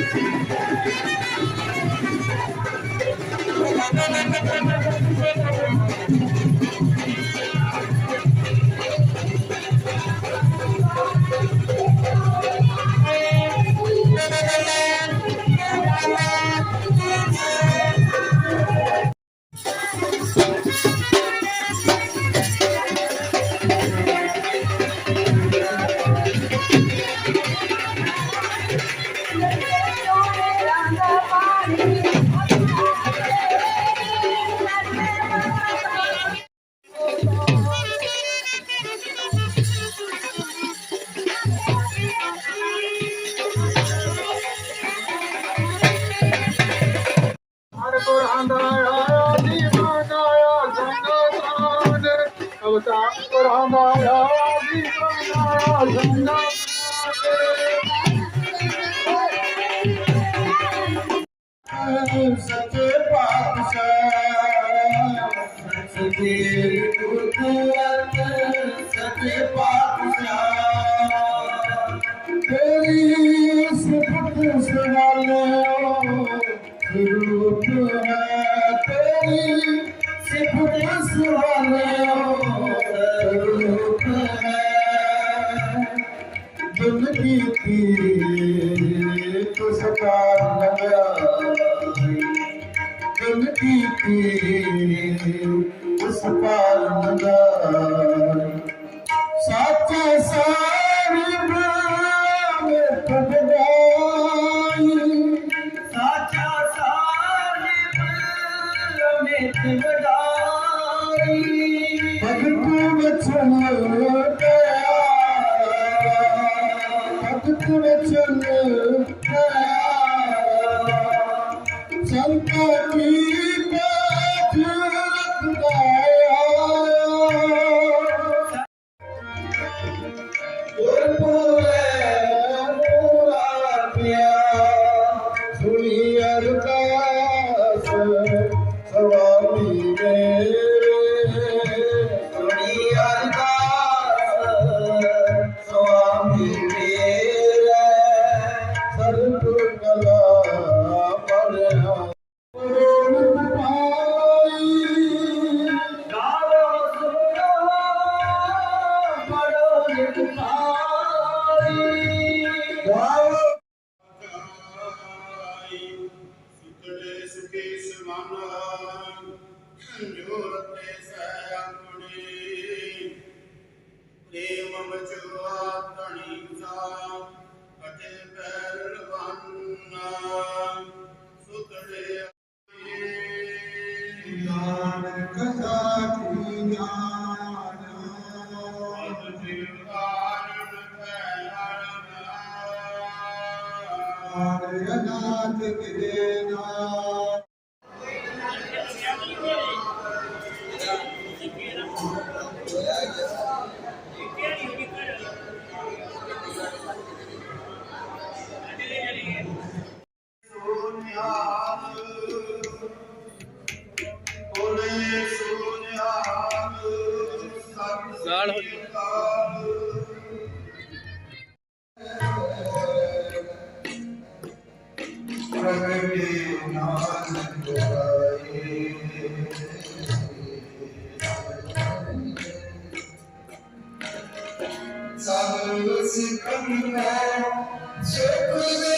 Thank you. होता और हमारा भी बना सचे पातशाह सचे कुदरत सचे पातशाह तेरी सिफत सुनालो रूप है तेरी सिफत सुनालो Sabır sıkınma, çok uzun.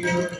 you.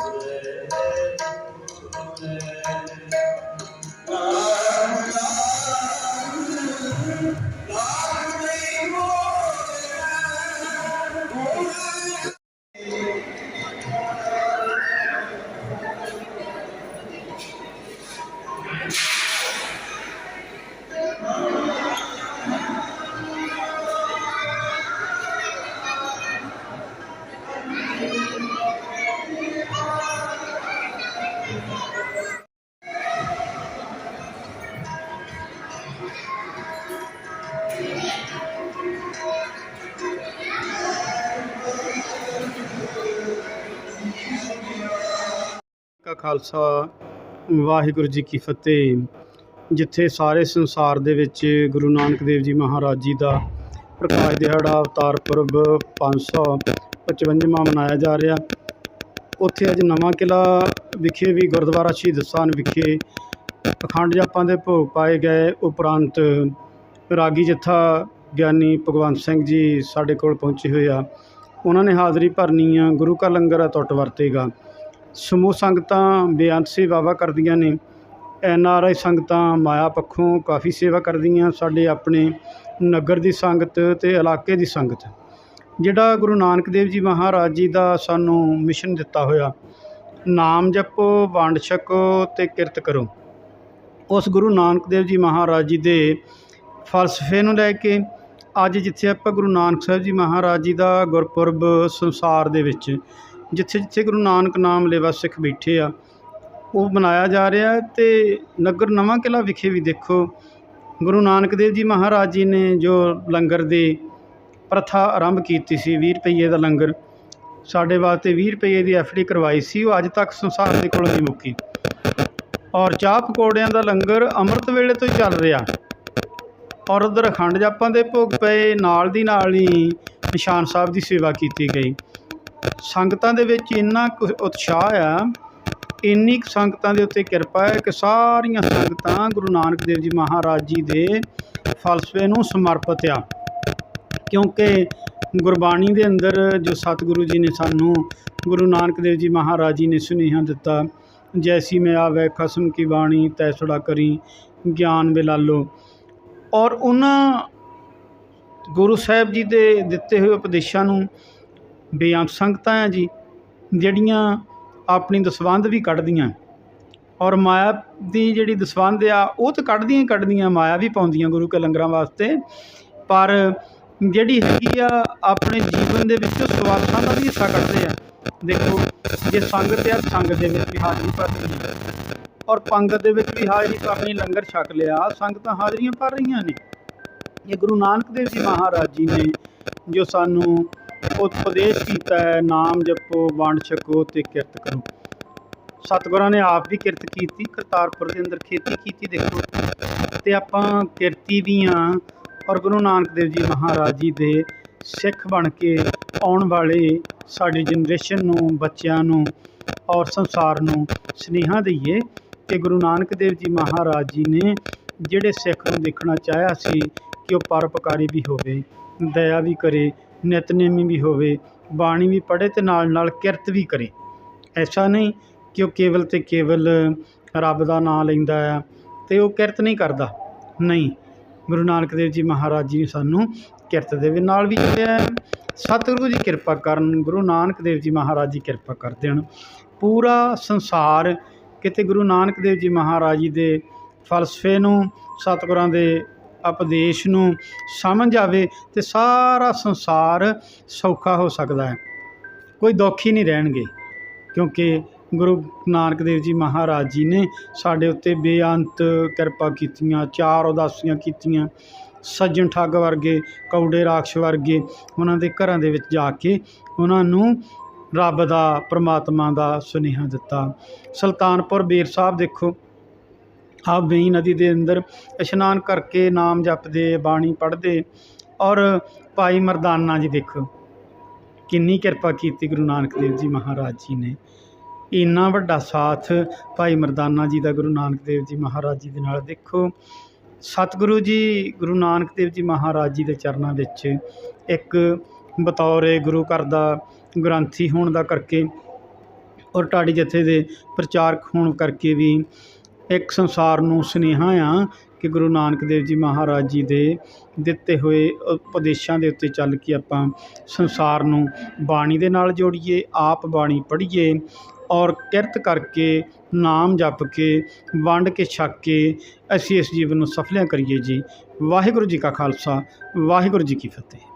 ਗੁਰੂ ਕਾ ਖਾਲਸਾ, ਵਾਹਿਗੁਰੂ ਜੀ ਕੀ ਫਤਿਹ। ਜਿੱਥੇ ਸਾਰੇ ਸੰਸਾਰ ਦੇ ਵਿੱਚ ਗੁਰੂ ਨਾਨਕ ਦੇਵ ਜੀ ਮਹਾਰਾਜ ਜੀ ਦਾ ਪ੍ਰਕਾਸ਼ ਦਿਹਾੜਾ, ਅਵਤਾਰ ਪੁਰਬ 555ਵਾਂ ਮਨਾਇਆ ਜਾ ਰਿਹਾ। ਉੱਥੇ ਅੱਜ ਨਵਾਂ ਕਿਲਾ ਵਿਖੇ ਵੀ ਗੁਰਦੁਆਰਾ ਸ਼ਹੀਦ ਸਥਾਨ ਵਿਖੇ ਅਖੰਡ ਜਾਪਾਂ ਦੇ ਭੋਗ ਪਾਏ ਗਏ। ਉਪਰੰਤ ਰਾਗੀ ਜਥਾ ਗਿਆਨੀ ਭਗਵੰਤ ਸਿੰਘ ਜੀ ਸਾਡੇ ਕੋਲ ਪਹੁੰਚੇ ਹੋਏ ਆ। ਉਹਨਾਂ ਨੇ ਹਾਜ਼ਰੀ ਭਰਨੀ ਆ, ਗੁਰੂ ਕਾ ਲੰਗਰ ਆ ਅਟੁੱਟ ਵਰਤੇਗਾ। ਸਮੂਹ ਸੰਗਤਾਂ ਬੇਅੰਤ ਸੇਵਾਵਾਂ ਕਰਦੀਆਂ ਨੇ। ਐਨ ਆਰ ਆਈ ਸੰਗਤਾਂ, ਮਾਇਆ ਪੱਖੋਂ ਕਾਫੀ ਸੇਵਾ ਕਰਦੀਆਂ ਸਾਡੇ ਆਪਣੇ ਨਗਰ ਦੀ ਸੰਗਤ ਅਤੇ ਇਲਾਕੇ ਦੀ ਸੰਗਤ। ਜਿਹੜਾ ਗੁਰੂ ਨਾਨਕ ਦੇਵ ਜੀ ਮਹਾਰਾਜ ਜੀ ਦਾ ਸਾਨੂੰ ਮਿਸ਼ਨ ਦਿੱਤਾ ਹੋਇਆ, ਨਾਮ ਜਪੋ, ਵੰਡ ਛਕੋ ਅਤੇ ਕਿਰਤ ਕਰੋ। ਉਸ ਗੁਰੂ ਨਾਨਕ ਦੇਵ ਜੀ ਮਹਾਰਾਜ ਜੀ ਦੇ ਫਲਸਫੇ ਨੂੰ ਲੈ ਕੇ ਅੱਜ ਜਿੱਥੇ ਆਪਾਂ ਗੁਰੂ ਨਾਨਕ ਸਾਹਿਬ ਜੀ ਮਹਾਰਾਜ ਜੀ ਦਾ ਗੁਰਪੁਰਬ ਸੰਸਾਰ ਦੇ ਵਿੱਚ ਜਿੱਥੇ ਜਿੱਥੇ ਗੁਰੂ ਨਾਨਕ ਨਾਮ ਲੇਵਾ ਸਿੱਖ ਬੈਠੇ ਆ, ਉਹ ਮਨਾਇਆ ਜਾ ਰਿਹਾ ਹੈ ਤੇ ਨਗਰ ਨਵਾਂ ਕਿਲਾ ਵਿਖੇ ਵੀ ਦੇਖੋ, ਗੁਰੂ ਨਾਨਕ ਦੇਵ ਜੀ ਮਹਾਰਾਜ ਜੀ ਨੇ ਜੋ ਲੰਗਰ ਦੀ ਪ੍ਰਥਾ ਆਰੰਭ ਕੀਤੀ ਸੀ 20 ਰੁਪਏ ਦਾ ਲੰਗਰ, ਸਾਡੇ ਵਾਸਤੇ 20 ਰੁਪਏ ਦੀ ਐਫਡੀ ਕਰਵਾਈ ਸੀ, ਉਹ ਅੱਜ ਤੱਕ ਸੰਸਾਰ ਦੇ ਕੋਲੋਂ ਨਹੀਂ ਮੁੱਕੀ। ਔਰ ਚਾਹ ਪਕੌੜਿਆਂ ਦਾ ਲੰਗਰ ਅੰਮ੍ਰਿਤ ਵੇਲੇ ਤੋਂ ਹੀ ਚੱਲ ਰਿਹਾ। ਔਰ ਉਧਰ ਅਖੰਡ ਜਾਪਾਂ ਦੇ ਭੋਗ ਪਏ, ਨਾਲ ਦੀ ਨਾਲ ਹੀ ਨਿਸ਼ਾਨ ਸਾਹਿਬ ਦੀ ਸੇਵਾ ਕੀਤੀ ਗਈ। ਸੰਗਤਾਂ ਦੇ ਵਿੱਚ ਇੰਨਾ ਕੁ ਉਤਸ਼ਾਹ ਆ, ਇੰਨੀ ਕੁ ਸੰਗਤਾਂ ਦੇ ਉੱਤੇ ਕਿਰਪਾ ਹੈ ਕਿ ਸਾਰੀਆਂ ਸੰਗਤਾਂ ਗੁਰੂ ਨਾਨਕ ਦੇਵ ਜੀ ਮਹਾਰਾਜ ਜੀ ਦੇ ਫਲਸਫੇ ਨੂੰ ਸਮਰਪਿਤ ਆ। ਕਿਉਂਕਿ ਗੁਰਬਾਣੀ ਦੇ ਅੰਦਰ ਜੋ ਸਤਿਗੁਰੂ ਜੀ ਨੇ ਸਾਨੂੰ ਗੁਰੂ ਨਾਨਕ ਦੇਵ ਜੀ ਮਹਾਰਾਜ ਜੀ ਨੇ ਸੁਨੇਹਾ ਦਿੱਤਾ, ਜੈਸੀ ਮੈਂ ਆਵੈ ਖਸਮ ਕੀ ਬਾਣੀ ਤੈਸੜਾ ਕਰੀ ਗਿਆਨ ਬਿਲਾਲੋ। ਔਰ ਉਹਨਾਂ ਗੁਰੂ ਸਾਹਿਬ ਜੀ ਦੇ ਦਿੱਤੇ ਹੋਏ ਉਪਦੇਸ਼ਾਂ ਨੂੰ ਬੇਅੰਤ ਸੰਗਤਾਂ ਆ ਜੀ, ਜਿਹੜੀਆਂ ਆਪਣੀ ਦਸਵੰਧ ਵੀ ਕੱਢਦੀਆਂ। ਔਰ ਮਾਇਆ ਦੀ ਜਿਹੜੀ ਦਸਵੰਧ ਆ, ਉਹ ਤਾਂ ਕੱਢਦੀਆਂ ਹੀ ਕੱਢਦੀਆਂ, ਮਾਇਆ ਵੀ ਪਾਉਂਦੀਆਂ ਗੁਰੂ ਕੇ ਲੰਗਰਾਂ ਵਾਸਤੇ। ਪਰ ਜਿਹੜੀ ਹੈਗੀ ਆ, ਆਪਣੇ ਜੀਵਨ ਦੇ ਵਿੱਚ ਸਵਾਰਥਾਂ ਦਾ ਵੀ ਹਿੱਸਾ ਕੱਢਦੇ ਆ। ਦੇਖੋ, ਜੇ ਸੰਗਤ ਆ, ਸੰਗਤ ਦੇ ਵਿੱਚ ਵੀ ਹਾਜ਼ਰੀ ਭਰਨੀ ਹੈ ਔਰ ਪੰਗਤ ਦੇ ਵਿੱਚ ਵੀ ਹਾਜ਼ਰੀ ਭਰਨੀ, ਲੰਗਰ ਛਕ ਲਿਆ, ਸੰਗਤਾਂ ਹਾਜ਼ਰੀਆਂ ਭਰ ਰਹੀਆਂ ਨੇ। ਇਹ ਗੁਰੂ ਨਾਨਕ ਦੇਵ ਜੀ ਮਹਾਰਾਜ ਜੀ ਨੇ, ਜੋ ਸਾਨੂੰ ਉਪਦੇਸ਼ ਕੀਤਾ ਹੈ ਨਾਮ ਜਪੋ, ਵੰਡ ਛਕੋ ਤੇ ਕਿਰਤ ਕਰੋ। ਸਤਿਗੁਰਾਂ ਨੇ ਆਪ ਵੀ ਕਿਰਤ ਕੀਤੀ, ਕਰਤਾਰਪੁਰ ਦੇ ਅੰਦਰ ਖੇਤੀ ਕੀਤੀ, ਦੇਖੋ। ਤੇ ਆਪਾਂ ਕਿਰਤੀ ਵੀ ਹਾਂ ਔਰ ਗੁਰੂ ਨਾਨਕ ਦੇਵ ਜੀ ਮਹਾਰਾਜ ਜੀ ਦੇ ਸਿੱਖ ਬਣ ਕੇ ਆਉਣ ਵਾਲੇ ਸਾਡੀ ਜਨਰੇਸ਼ਨ ਨੂੰ, ਬੱਚਿਆਂ ਨੂੰ ਔਰ ਸੰਸਾਰ ਨੂੰ ਸੁਨੇਹਾ ਦਈਏ ਕਿ ਗੁਰੂ ਨਾਨਕ ਦੇਵ ਜੀ ਮਹਾਰਾਜ ਜੀ ਨੇ ਜਿਹੜੇ ਸਿੱਖ ਨੂੰ ਦੇਖਣਾ ਚਾਹਿਆ ਸੀ ਕਿ ਉਹ ਪਰਉਪਕਾਰੀ ਵੀ ਹੋਵੇ, ਦਇਆ ਵੀ ਕਰੇ ਨਿਤਨੇਮੀ ਵੀ ਹੋਵੇ, ਬਾਣੀ ਵੀ ਪੜ੍ਹੇ ਅਤੇ ਨਾਲ ਨਾਲ ਕਿਰਤ ਵੀ ਕਰੇ। ਐਸਾ ਨਹੀਂ ਕਿ ਉਹ ਕੇਵਲ ਅਤੇ ਕੇਵਲ ਰੱਬ ਦਾ ਨਾਂ ਲੈਂਦਾ ਆ ਅਤੇ ਉਹ ਕਿਰਤ ਨਹੀਂ ਕਰਦਾ। ਨਹੀਂ, ਗੁਰੂ ਨਾਨਕ ਦੇਵ ਜੀ ਮਹਾਰਾਜ ਜੀ ਨੇ ਸਾਨੂੰ ਕਿਰਤ ਦੇ ਵੀ ਨਾਲ ਵੀ ਜੋੜਿਆ ਹੈ। ਸਤਿਗੁਰੂ ਜੀ ਕਿਰਪਾ ਕਰਨ, ਗੁਰੂ ਨਾਨਕ ਦੇਵ ਜੀ ਮਹਾਰਾਜ ਜੀ ਕਿਰਪਾ ਕਰ ਦੇਣ। ਪੂਰਾ ਸੰਸਾਰ ਕਿਤੇ ਗੁਰੂ ਨਾਨਕ ਦੇਵ ਜੀ ਮਹਾਰਾਜ ਜੀ ਦੇ ਫਲਸਫੇ ਨੂੰ, ਸਤਿਗੁਰਾਂ ਦੇ ਉਪਦੇਸ਼ ਨੂੰ ਸਮਝ ਆਵੇ ਤੇ ਸਾਰਾ ਸੰਸਾਰ ਸੌਖਾ ਹੋ ਸਕਦਾ ਹੈ। ਕੋਈ ਦੁੱਖ ਨਹੀਂ ਰਹਿਣਗੇ, ਕਿਉਂਕਿ ਗੁਰੂ ਨਾਨਕ ਦੇਵ ਜੀ ਮਹਾਰਾਜ ਜੀ ਨੇ ਸਾਡੇ ਉੱਤੇ ਬੇਅੰਤ ਕਿਰਪਾ ਕੀਤੀਆਂ, ਚਾਰ ਉਦਾਸੀਆਂ ਕੀਤੀਆਂ। ਸੱਜਣ ਠੱਗ ਵਰਗੇ, ਕੌੜੇ ਰਾਖਸ਼ ਵਰਗੇ ਉਹਨਾਂ ਦੇ ਘਰਾਂ ਦੇ ਵਿੱਚ ਜਾ ਕੇ ਉਹਨਾਂ ਨੂੰ ਰੱਬ ਦਾ, ਪ੍ਰਮਾਤਮਾ ਦਾ ਸੁਨੇਹਾ ਦਿੱਤਾ। ਸੁਲਤਾਨਪੁਰ ਬੀਰ ਸਾਹਿਬ ਦੇਖੋ ਆਪ ਵੇਈ ਨਦੀ ਦੇ ਅੰਦਰ, ਇਸ਼ਨਾਨ ਕਰਕੇ ਨਾਮ ਜਪਦੇ, ਬਾਣੀ ਪੜ੍ਹਦੇ ਔਰ ਭਾਈ ਮਰਦਾਨਾ ਜੀ ਦੇਖੋ, ਕਿੰਨੀ ਕਿਰਪਾ ਕੀਤੀ ਗੁਰੂ ਨਾਨਕ ਦੇਵ ਜੀ ਮਹਾਰਾਜ ਜੀ ਨੇ। ਇੰਨਾ ਵੱਡਾ ਸਾਥ ਭਾਈ ਮਰਦਾਨਾ ਜੀ ਦਾ ਗੁਰੂ ਨਾਨਕ ਦੇਵ ਜੀ ਮਹਾਰਾਜ ਜੀ ਦੇ ਨਾਲ ਦੇਖੋ, ਸਤਿਗੁਰੂ ਜੀ ਗੁਰੂ ਨਾਨਕ ਦੇਵ ਜੀ ਮਹਾਰਾਜ ਜੀ ਦੇ ਚਰਨਾਂ ਵਿੱਚ ਇੱਕ ਬਤੌਰ ਗੁਰੂ ਘਰ ਦਾ ਗ੍ਰੰਥੀ ਹੋਣ ਦਾ ਕਰਕੇ ਔਰ ਢਾਡੀ ਜਥੇ ਦੇ ਪ੍ਰਚਾਰਕ ਹੋਣ ਕਰਕੇ ਵੀ ਇੱਕ ਸੰਸਾਰ ਨੂੰ ਸੁਨੇਹਾ ਆ ਕਿ ਗੁਰੂ ਨਾਨਕ ਦੇਵ ਜੀ ਮਹਾਰਾਜ ਜੀ ਦੇ ਦਿੱਤੇ ਹੋਏ ਉਪਦੇਸ਼ਾਂ ਦੇ ਉੱਤੇ ਚੱਲ ਕੇ ਆਪਾਂ ਸੰਸਾਰ ਨੂੰ ਬਾਣੀ ਦੇ ਨਾਲ ਜੋੜੀਏ, ਆਪ ਬਾਣੀ ਪੜ੍ਹੀਏ ਔਰ ਕਿਰਤ ਕਰਕੇ ਨਾਮ ਜਪ ਕੇ, ਵੰਡ ਕੇ, ਛਕ ਕੇ ਅਸੀਂ ਇਸ ਜੀਵਨ ਨੂੰ ਸਫਲਿਆਂ ਕਰੀਏ ਜੀ। ਵਾਹਿਗੁਰੂ ਜੀ ਕਾ ਖਾਲਸਾ, ਵਾਹਿਗੁਰੂ ਜੀ ਕੀ ਫਤਿਹ।